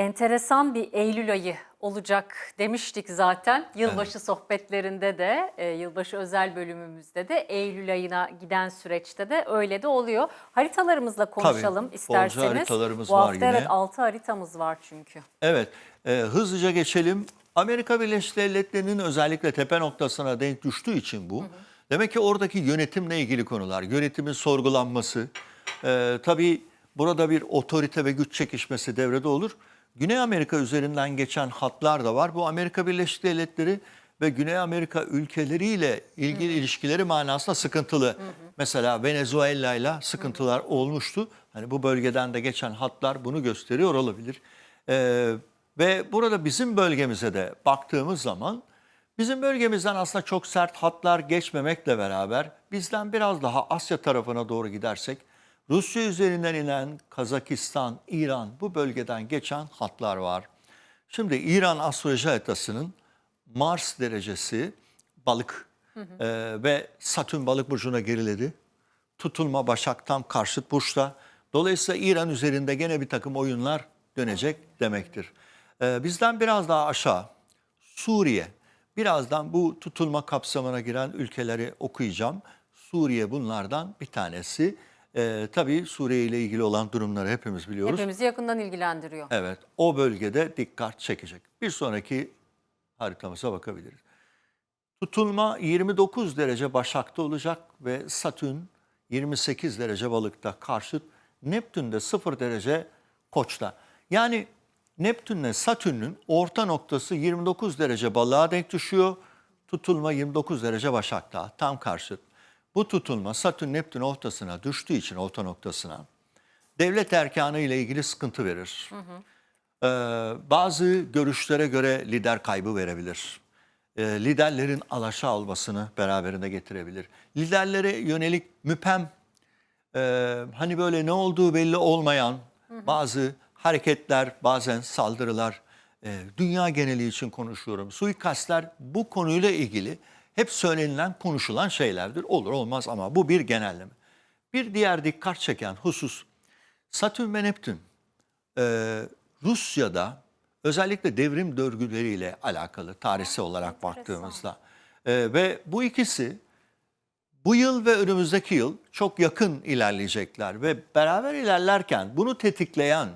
Enteresan bir Eylül ayı olacak demiştik zaten. Yılbaşı sohbetlerinde de, e, yılbaşı özel bölümümüzde de Eylül ayına giden süreçte de öyle de oluyor. Haritalarımızla konuşalım bolca isterseniz. haritalarımız Bu var hafta yine. evet 6 haritamız var çünkü. Evet, e, hızlıca geçelim. Amerika Birleşik Devletleri'nin özellikle tepe noktasına denk düştüğü için bu. Demek ki oradaki yönetimle ilgili konular, yönetimin sorgulanması. E, tabii burada bir otorite ve güç çekişmesi devrede olur. Güney Amerika üzerinden geçen hatlar da var. Bu Amerika Birleşik Devletleri ve Güney Amerika ülkeleriyle ilgili ilişkileri manasında sıkıntılı. Mesela Venezuela ile sıkıntılar olmuştu. Hani bu bölgeden de geçen hatlar bunu gösteriyor olabilir. Ee, ve burada bizim bölgemize de baktığımız zaman bizim bölgemizden aslında çok sert hatlar geçmemekle beraber bizden biraz daha Asya tarafına doğru gidersek Rusya üzerinden inen Kazakistan, İran bu bölgeden geçen hatlar var. Şimdi İran astroloji haritasının Mars derecesi balık Ee, ve Satürn balık burcuna geriledi. Tutulma Başak tam karşıt burçta. Dolayısıyla İran üzerinde gene bir takım oyunlar dönecek demektir. Ee, bizden biraz daha aşağı Suriye. Birazdan bu tutulma kapsamına giren ülkeleri okuyacağım. Suriye bunlardan bir tanesi. Ee, tabii Suriye ile ilgili olan durumları hepimiz biliyoruz. Hepimizi yakından ilgilendiriyor. Evet, o bölgede dikkat çekecek. Bir sonraki haritamıza bakabiliriz. Tutulma 29 derece Başak'ta olacak ve Satürn 28 derece Balık'ta karşıt. Neptün de 0 derece Koç'ta. Yani Neptünle Satürn'ün orta noktası 29 derece Balık'a denk düşüyor. Tutulma 29 derece Başak'ta tam karşıt. Bu tutulma Satürn Neptün ortasına düştüğü için orta noktasına devlet erkanı ile ilgili sıkıntı verir. Ee, bazı görüşlere göre lider kaybı verebilir. Ee, liderlerin alaşağı olmasını beraberinde getirebilir. Liderlere yönelik müpem, e, hani böyle ne olduğu belli olmayan bazı hareketler, bazen saldırılar, e, dünya geneli için konuşuyorum. Suikastler bu konuyla ilgili hep söylenilen, konuşulan şeylerdir. Olur olmaz ama bu bir genelleme. Bir diğer dikkat çeken husus Satürn ve Neptün e, Rusya'da özellikle devrim dörgüleriyle alakalı tarihsel olarak baktığımızda E, ve bu ikisi bu yıl ve önümüzdeki yıl çok yakın ilerleyecekler ve beraber ilerlerken bunu tetikleyen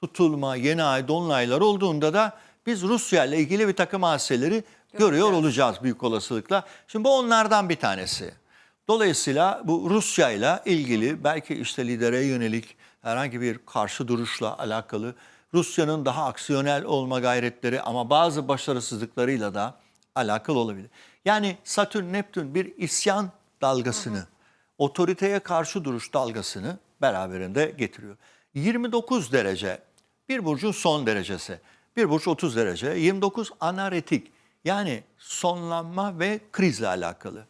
tutulma, yeni ay, dolunaylar olduğunda da biz Rusya ile ilgili bir takım hadiseleri görüyor olacağız büyük olasılıkla. Şimdi bu onlardan bir tanesi. Dolayısıyla bu Rusya ile ilgili belki işte lidere yönelik herhangi bir karşı duruşla alakalı Rusya'nın daha aksiyonel olma gayretleri ama bazı başarısızlıklarıyla da alakalı olabilir. Yani Satürn Neptün bir isyan dalgasını, otoriteye karşı duruş dalgasını beraberinde getiriyor. 29 derece bir burcun son derecesi. Bir burç 30 derece. 29 anaretik yani sonlanma ve krizle alakalı.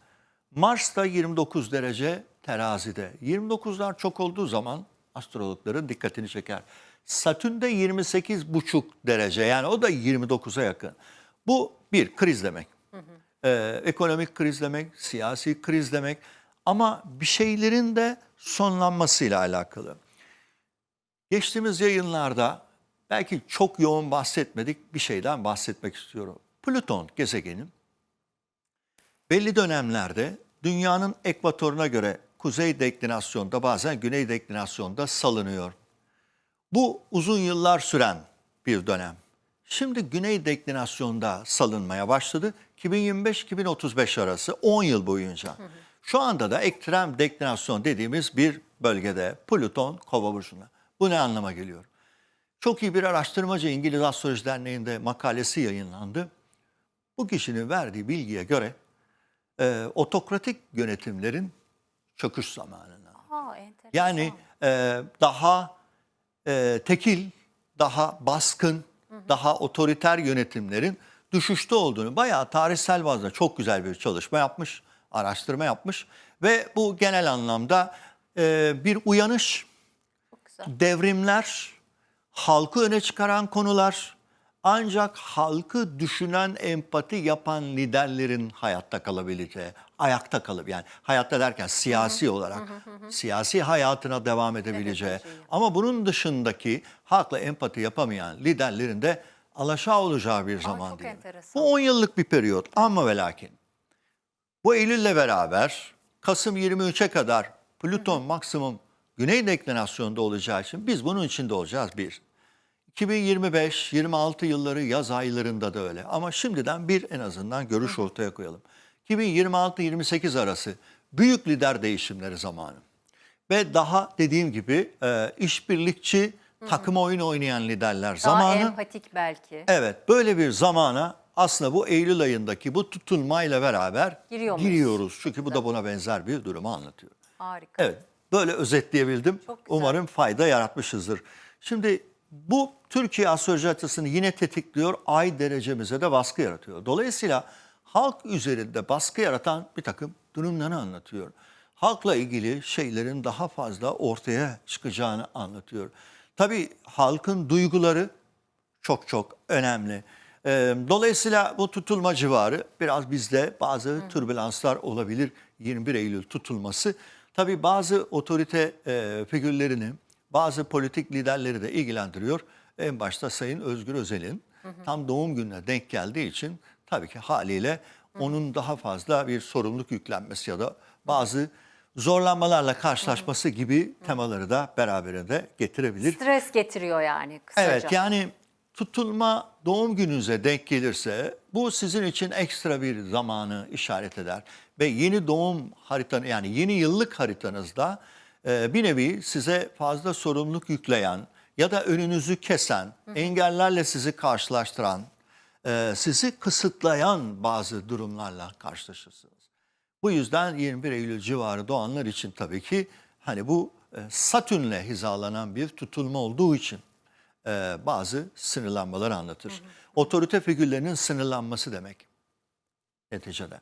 Mars da 29 derece terazide. 29'lar çok olduğu zaman astrologların dikkatini çeker. Satürn de 28,5 derece yani o da 29'a yakın. Bu bir kriz demek. Ee, ekonomik kriz demek, siyasi kriz demek ama bir şeylerin de sonlanmasıyla alakalı. Geçtiğimiz yayınlarda belki çok yoğun bahsetmedik bir şeyden bahsetmek istiyorum. Plüton gezegenin belli dönemlerde dünyanın ekvatoruna göre kuzey deklinasyonda bazen güney deklinasyonda salınıyor. Bu uzun yıllar süren bir dönem. Şimdi güney deklinasyonda salınmaya başladı. 2025-2035 arası 10 yıl boyunca. Şu anda da ekstrem deklinasyon dediğimiz bir bölgede Plüton Kova burcunda. Bu ne anlama geliyor? Çok iyi bir araştırmacı İngiliz Astroloji Derneği'nde makalesi yayınlandı. Bu kişinin verdiği bilgiye göre e, otokratik yönetimlerin çöküş zamanına. Enteresan. Yani e, daha e, tekil, daha baskın, daha otoriter yönetimlerin düşüşte olduğunu bayağı tarihsel bazda çok güzel bir çalışma yapmış, araştırma yapmış ve bu genel anlamda e, bir uyanış, devrimler, halkı öne çıkaran konular, ancak halkı düşünen, empati yapan liderlerin hayatta kalabileceği, ayakta kalıp yani hayatta derken siyasi olarak siyasi hayatına devam edebileceği. Edebileceği. Ama bunun dışındaki halkla empati yapamayan liderlerin de alaşağı olacağı bir zaman çok değil. enteresan. Bu 10 yıllık bir periyot ama ve lakin bu Eylül'le beraber Kasım 23'e kadar Plüton maksimum güney deklinasyonda olacağı için biz bunun içinde olacağız bir. 2025-26 yılları yaz aylarında da öyle ama şimdiden bir en azından görüş ortaya koyalım. 2026-28 arası büyük lider değişimleri zamanı. Ve daha dediğim gibi e, işbirlikçi takım oyun oynayan liderler Daha zamanı. empatik belki. Evet böyle bir zamana aslında bu Eylül ayındaki bu tutulmayla beraber Giriyor muyuz? giriyoruz. Çünkü bu da buna benzer bir durumu anlatıyor. Harika. Evet böyle özetleyebildim. Çok güzel. Umarım fayda yaratmışızdır. Şimdi bu Türkiye astroloji açısını yine tetikliyor. Ay derecemize de baskı yaratıyor. Dolayısıyla halk üzerinde baskı yaratan bir takım durumları anlatıyor. Halkla ilgili şeylerin daha fazla ortaya çıkacağını anlatıyor. Tabii halkın duyguları çok çok önemli. Dolayısıyla bu tutulma civarı biraz bizde bazı türbülanslar olabilir 21 Eylül tutulması. Tabii bazı otorite e, figürlerini, bazı politik liderleri de ilgilendiriyor. En başta Sayın Özgür Özel'in tam doğum gününe denk geldiği için tabii ki haliyle onun daha fazla bir sorumluluk yüklenmesi ya da bazı zorlanmalarla karşılaşması gibi temaları da beraberinde getirebilir. Stres getiriyor yani kısaca. Evet yani tutulma doğum gününüze denk gelirse bu sizin için ekstra bir zamanı işaret eder. Ve yeni doğum haritanı yani yeni yıllık haritanızda bir nevi size fazla sorumluluk yükleyen ya da önünüzü kesen, engellerle sizi karşılaştıran, e, sizi kısıtlayan bazı durumlarla karşılaşırsınız. Bu yüzden 21 Eylül civarı doğanlar için tabii ki hani bu e, Satürn'le hizalanan bir tutulma olduğu için e, bazı sınırlanmalar anlatır. Otorite figürlerinin sınırlanması demek neticede.